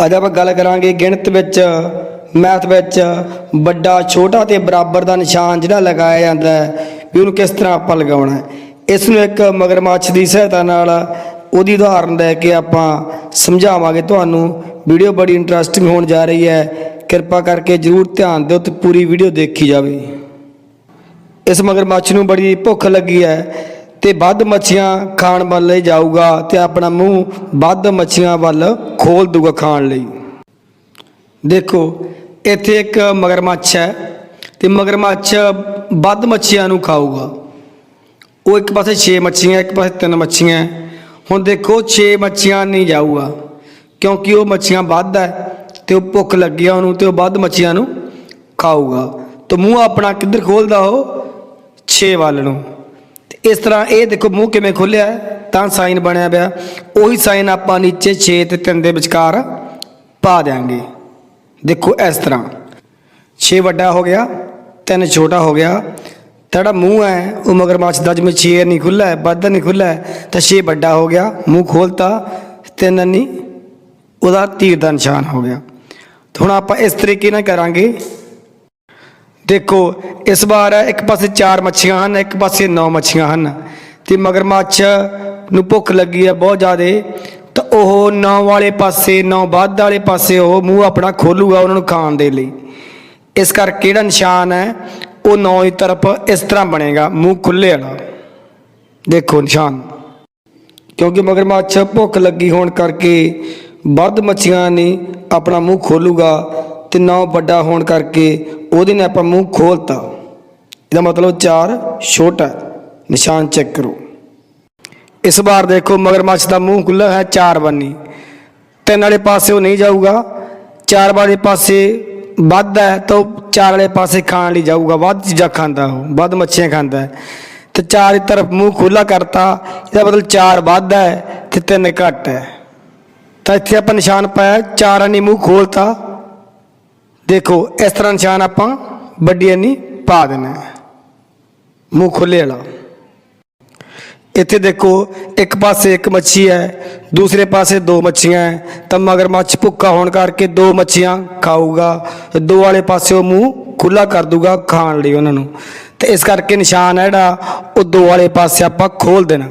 ਅੱਜ ਆਪਾਂ ਗੱਲ ਕਰਾਂਗੇ ਗਿਣਤ ਵਿੱਚ, ਮੈਥ ਵਿੱਚ, ਵੱਡਾ, ਛੋਟਾ ਤੇ ਬਰਾਬਰ ਦਾ ਨਿਸ਼ਾਨ ਜਿਹੜਾ ਲਗਾਇਆ ਜਾਂਦਾ ਹੈ ਵੀ ਉਹਨੂੰ ਕਿਸ ਤਰ੍ਹਾਂ ਆਪਾਂ ਲਗਾਉਣਾ ਹੈ। ਇਸ ਨੂੰ ਇੱਕ ਮਗਰਮੱਛ ਦੀ ਸਹਾਇਤਾ ਨਾਲ ਉਹਦੀ ਉਦਾਹਰਨ ਲੈ ਕੇ ਆਪਾਂ ਸਮਝਾਵਾਂਗੇ। ਤੁਹਾਨੂੰ ਵੀਡੀਓ ਬੜੀ ਇੰਟਰਸਟਿੰਗ ਹੋਣ ਜਾ ਰਹੀ ਹੈ। ਕਿਰਪਾ ਕਰਕੇ ਜਰੂਰ ਧਿਆਨ ਦਿਓ ਤੇ ਪੂਰੀ ਵੀਡੀਓ ਦੇਖੀ ਜਾਵੇ। ਇਸ ਮਗਰਮੱਛ ਨੂੰ ਬੜੀ ਭੁੱਖ ਲੱਗੀ ਹੈ। ਤੇ ਵੱਧ ਮੱਛੀਆਂ ਖਾਣ ਵੱਲ ਜਾਊਗਾ ਤੇ ਆਪਣਾ ਮੂੰਹ ਵੱਧ ਮੱਛੀਆਂ ਵੱਲ ਖੋਲ ਦੂਗਾ ਖਾਣ ਲਈ। ਦੇਖੋ, ਇੱਥੇ ਇੱਕ ਮਗਰਮੱਛ ਹੈ ਤੇ ਮਗਰਮੱਛ ਵੱਧ ਮੱਛੀਆਂ ਨੂੰ ਖਾਊਗਾ। ਉਹ ਇੱਕ ਪਾਸੇ 6 ਮੱਛੀਆਂ, ਇੱਕ ਪਾਸੇ 3 ਮੱਛੀਆਂ। ਹੁਣ ਦੇਖੋ 6 ਮੱਛੀਆਂ ਨਹੀਂ ਜਾਊਗਾ ਕਿਉਂਕਿ ਉਹ ਮੱਛੀਆਂ ਵੱਧ ਹੈ ਤੇ ਉਹ ਭੁੱਖ ਲੱਗੀ ਉਹਨੂੰ ਤੇ ਉਹ ਵੱਧ ਮੱਛੀਆਂ ਨੂੰ ਖਾਊਗਾ। ਤੇ ਮੂੰਹ ਆਪਣਾ ਕਿੱਧਰ ਖੋਲਦਾ ਉਹ? 6 ਵੱਲ ਨੂੰ। ਇਸ ਤਰ੍ਹਾਂ ਇਹ ਦੇਖੋ ਮੂੰਹ ਕਿਵੇਂ ਖੋਲਿਆ ਤਾਂ ਸਾਈਨ ਬਣਿਆ ਪਿਆ। ਉਹੀ ਸਾਈਨ ਆਪਾਂ ਨੀਚੇ 6 ਤੇ 3 ਦੇ ਵਿਚਕਾਰ ਪਾ ਦਿਆਂਗੇ। ਦੇਖੋ ਇਸ ਤਰ੍ਹਾਂ। 6 ਵੱਡਾ ਹੋ ਗਿਆ 3 ਛੋਟਾ ਹੋ ਗਿਆ। ਤੇੜਾ ਮੂੰਹ ਹੈ, ਉਹ ਮਗਰਮੱਛ ਦਾ ਜਿਵੇਂ 6 ਨਹੀਂ ਖੁੱਲਾ ਹੈ, ਵੱਧ ਨਹੀਂ ਖੁੱਲਾ ਹੈ, ਤਾਂ 6 ਵੱਡਾ ਹੋ ਗਿਆ, ਮੂੰਹ ਖੋਲਤਾ, ਤਿੰਨ ਨਹੀਂ, ਉਹਦਾ ਤੀਰ ਦਾ ਨਿਸ਼ਾਨ ਹੋ ਗਿਆ। ਹੁਣ ਆਪਾਂ ਇਸ ਤਰੀਕੇ ਨਾਲ ਕਰਾਂਗੇ। ਦੇਖੋ, ਇਸ ਵਾਰ ਇੱਕ ਪਾਸੇ 4 ਮੱਛੀਆਂ ਹਨ, ਇੱਕ ਪਾਸੇ 9 ਮੱਛੀਆਂ ਹਨ। ਤੇ ਮਗਰਮੱਛ ਨੂੰ ਭੁੱਖ ਲੱਗੀ ਹੈ ਬਹੁਤ ਜ਼ਿਆਦੇ, ਤਾਂ ਉਹ 9 ਵਾਲੇ ਪਾਸੇ 9 ਵੱਧ ਵਾਲੇ ਪਾਸੇ ਉਹ ਮੂੰਹ ਆਪਣਾ ਖੋਲੂਗਾ ਉਹਨਾਂ ਨੂੰ ਖਾਣ ਦੇ ਲਈ। ਇਸ ਕਰਕੇ ਜਿਹੜਾ ਨਿਸ਼ਾਨ ਹੈ, ਉਹ 9 ਦੀ ਤਰਫ ਇਸ ਤਰ੍ਹਾਂ ਬਣੇਗਾ, ਮੂੰਹ ਖੁੱਲੇ ਵਾਲਾ। ਦੇਖੋ ਨਿਸ਼ਾਨ। ਕਿਉਂਕਿ ਮਗਰਮੱਛ ਭੁੱਖ ਲੱਗੀ ਹੋਣ ਕਰਕੇ ਵੱਧ ਮੱਛੀਆਂ ਨੇ ਆਪਣਾ ਮੂੰਹ ਖੋਲੂਗਾ ਤੇ ਨੌ ਵੱਡਾ ਹੋਣ ਕਰਕੇ ਉਹਦੇ ਨੇ ਆਪਾਂ ਮੂੰਹ ਖੋਲਤਾ। ਇਹਦਾ ਮਤਲਬ 4 ਛੋਟਾ ਨਿਸ਼ਾਨ ਚੈੱਕ ਕਰੋ। ਇਸ ਵਾਰ ਦੇਖੋ ਮਗਰਮੱਛ ਦਾ ਮੂੰਹ ਖੁੱਲਾ ਹੈ, ਚਾਰ ਬੰਨੀ। ਤਿੰਨ ਵਾਲੇ ਪਾਸੇ ਉਹ ਨਹੀਂ ਜਾਊਗਾ। ਚਾਰ ਵਾਲੇ ਪਾਸੇ ਵੱਧ ਹੈ ਤਾਂ ਉਹ ਚਾਰ ਵਾਲੇ ਪਾਸੇ ਖਾਣ ਲਈ ਜਾਊਗਾ। ਵੱਧ ਚੀਜ਼ਾਂ ਖਾਂਦਾ ਉਹ, ਵੱਧ ਮੱਛੀਆਂ ਖਾਂਦਾ ਹੈ। ਤੇ ਚਾਰ ਤਰਫ ਮੂੰਹ ਖੁੱਲਾ ਕਰਤਾ, ਇਹਦਾ ਮਤਲਬ ਚਾਰ ਵੱਧ ਹੈ ਤੇ ਤਿੰਨ ਘੱਟ ਹੈ। ਤਾਂ ਇੱਥੇ ਆਪਾਂ ਨਿਸ਼ਾਨ ਪਾਇਆ, ਚਾਰਾਂ ਨੇ ਮੂੰਹ ਖੋਲਤਾ ਦੇਖੋ, ਇਸ ਤਰ੍ਹਾਂ ਨਿਸ਼ਾਨ ਆਪਾਂ ਵੱਡੀ ਨਹੀਂ ਪਾ ਦੇਣਾ। ਮੂੰਹ ਖੁੱਲੇ ਵਾਲਾ। ਇੱਥੇ ਦੇਖੋ, ਇੱਕ ਪਾਸੇ ਇੱਕ ਮੱਛੀ ਹੈ, ਦੂਸਰੇ ਪਾਸੇ ਦੋ ਮੱਛੀਆਂ ਹੈ। ਤਾਂ ਮਗਰਮੱਛ ਭੁੱਖਾ ਹੋਣ ਕਰਕੇ ਦੋ ਮੱਛੀਆਂ ਖਾਊਗਾ ਦੋ ਵਾਲੇ ਪਾਸੇ ਉਹ ਮੂੰਹ ਖੁੱਲਾ ਕਰ ਦੂਗਾ ਖਾਣ ਲਈ ਉਹਨਾਂ ਨੂੰ। ਤੇ ਇਸ ਕਰਕੇ ਨਿਸ਼ਾਨ ਹੈ ਜਿਹੜਾ, ਉਹ ਦੋ ਵਾਲੇ ਪਾਸੇ ਆਪਾਂ ਖੋਲ ਦੇਣਾ।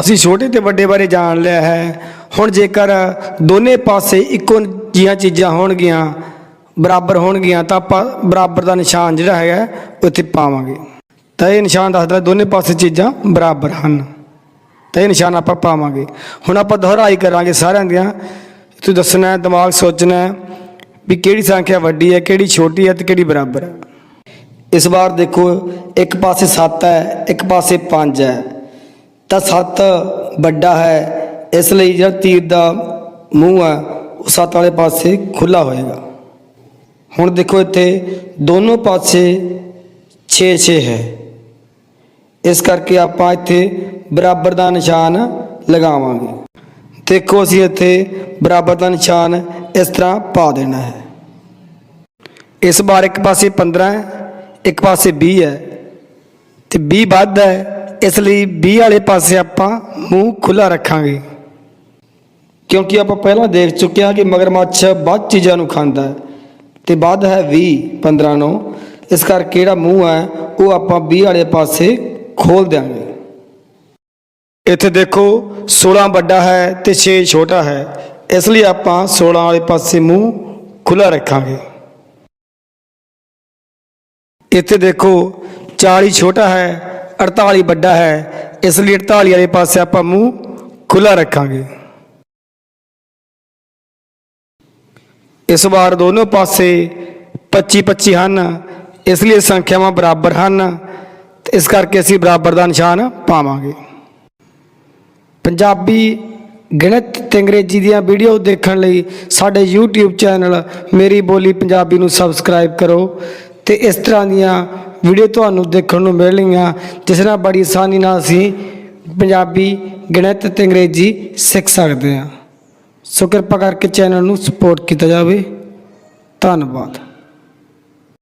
ਅਸੀਂ ਛੋਟੇ ਤੇ ਵੱਡੇ ਬਾਰੇ ਜਾਣ ਲਿਆ ਹੈ। ਹੁਣ ਜੇਕਰ ਦੋਨੇ ਪਾਸੇ ਇੱਕੋ ਜੀਆਂ ਚੀਜ਼ਾਂ ਹੋਣਗੀਆਂ, ਬਰਾਬਰ ਹੋਣਗੀਆਂ, ਤਾਂ ਆਪਾਂ ਬਰਾਬਰ ਦਾ ਨਿਸ਼ਾਨ ਜਿਹੜਾ ਹੈਗਾ ਉਹ ਇੱਥੇ ਪਾਵਾਂਗੇ। ਤਾਂ ਇਹ ਨਿਸ਼ਾਨ ਦੱਸਦਾ ਦੋਨੇ ਪਾਸੇ ਚੀਜ਼ਾਂ ਬਰਾਬਰ ਹਨ। ਤਾਂ ਇਹ ਨਿਸ਼ਾਨ ਆਪਾਂ ਪਾਵਾਂਗੇ। ਹੁਣ ਆਪਾਂ ਦੁਹਰਾਈ ਕਰਾਂਗੇ ਸਾਰਿਆਂ ਦੀਆਂ। ਤੁਸੀਂ ਦੱਸਣਾ ਹੈ, ਦਿਮਾਗ ਸੋਚਣਾ ਹੈ ਵੀ ਕਿਹੜੀ ਸੰਖਿਆ ਵੱਡੀ ਹੈ, ਕਿਹੜੀ ਛੋਟੀ ਹੈ ਤੇ ਕਿਹੜੀ ਬਰਾਬਰ ਹੈ। ਇਸ ਵਾਰ ਦੇਖੋ, ਇੱਕ ਪਾਸੇ 7 ਹੈ, ਇੱਕ ਪਾਸੇ 5 ਹੈ। ਤਾਂ ਸੱਤ ਵੱਡਾ ਹੈ। ਇਸ ਲਈ ਜਿਹੜਾ ਤੀਰ ਦਾ ਮੂੰਹ ਆ ਉਹ ਸੱਤ ਵਾਲੇ ਪਾਸੇ ਖੁੱਲਾ ਹੋਏਗਾ। ਹੁਣ ਦੇਖੋ ਇੱਥੇ ਦੋਨੋਂ ਪਾਸੇ 6 6 ਹੈ। ਇਸ ਕਰਕੇ ਆਪਾਂ ਇੱਥੇ ਬਰਾਬਰ ਦਾ ਨਿਸ਼ਾਨ ਲਗਾਵਾਂਗੇ। ਦੇਖੋ ਅਸੀਂ ਇੱਥੇ ਬਰਾਬਰ ਦਾ ਨਿਸ਼ਾਨ ਇਸ ਤਰ੍ਹਾਂ ਪਾ ਦੇਣਾ ਹੈ। ਇਸ ਵਾਰ ਇੱਕ ਪਾਸੇ 15 ਹੈ, ਇੱਕ ਪਾਸੇ 20 ਹੈ। ਤੇ 20 ਵੱਧ ਹੈ ਇਸ ਲਈ 20 ਵਾਲੇ ਪਾਸੇ ਆਪਾਂ ਮੂੰਹ ਖੁੱਲਾ ਰੱਖਾਂਗੇ। ਕਿਉਂਕਿ ਆਪਾਂ ਪਹਿਲਾਂ ਦੇਖ ਚੁੱਕੇ ਹਾਂ ਕਿ ਮਗਰਮੱਛ ਵੱਧ ਚੀਜ਼ਾਂ ਨੂੰ ਖਾਂਦਾ ਹੈ ਤੇ ਵੱਧ ਹੈ 20 15 ਨੂੰ। ਇਸ ਕਰਕੇ ਜਿਹੜਾ ਮੂੰਹ ਹੈ, ਉਹ ਆਪਾਂ 20 ਵਾਲੇ ਪਾਸੇ ਖੋਲ ਦਿਆਂਗੇ। ਇੱਥੇ ਦੇਖੋ 16 ਵੱਡਾ ਹੈ ਤੇ 6 ਛੋਟਾ ਹੈ। ਇਸ ਲਈ ਆਪਾਂ 16 ਵਾਲੇ ਪਾਸੇ ਮੂੰਹ ਖੁੱਲਾ ਰੱਖਾਂਗੇ। ਇੱਥੇ ਦੇਖੋ 40 ਛੋਟਾ ਹੈ 48 ਵੱਡਾ ਹੈ, ਇਸ ਲਈ 48 ਵਾਲੇ ਪਾਸੇ ਆਪਾਂ ਮੂੰਹ ਖੁੱਲਾ ਰੱਖਾਂਗੇ। ਇਸ ਵਾਰ ਦੋਨੋਂ ਪਾਸੇ 25 25 ਹਨ, ਇਸ ਲਈ ਸੰਖਿਆਵਾਂ ਬਰਾਬਰ ਹਨ, ਤੇ ਇਸ ਕਰਕੇ ਅਸੀਂ ਬਰਾਬਰ ਦਾ ਨਿਸ਼ਾਨ ਪਾਵਾਂਗੇ। ਪੰਜਾਬੀ ਗਣਿਤ ਤੇ ਅੰਗਰੇਜ਼ੀ ਦੀਆਂ ਵੀਡੀਓ ਦੇਖਣ ਲਈ ਸਾਡੇ YouTube ਚੈਨਲ ਮੇਰੀ ਬੋਲੀ ਪੰਜਾਬੀ ਨੂੰ ਸਬਸਕ੍ਰਾਈਬ ਕਰੋ, ਤੇ ਇਸ ਤਰ੍ਹਾਂ ਦੀਆਂ ਵੀਡੀਓ ਤੁਹਾਨੂੰ ਦੇਖਣ ਨੂੰ ਮਿਲਣਗੀਆਂ ਜਿਸ ਨਾਲ ਬੜੀ ਆਸਾਨੀ ਨਾਲ ਅਸੀਂ ਪੰਜਾਬੀ ਗਣਿਤ ਤੇ ਅੰਗਰੇਜ਼ੀ ਸਿੱਖ ਸਕਦੇ ਹਾਂ। ਸੋ ਕਿਰਪਾ ਕਰਕੇ ਚੈਨਲ ਨੂੰ ਸਪੋਰਟ ਕੀਤਾ ਜਾਵੇ। ਧੰਨਵਾਦ।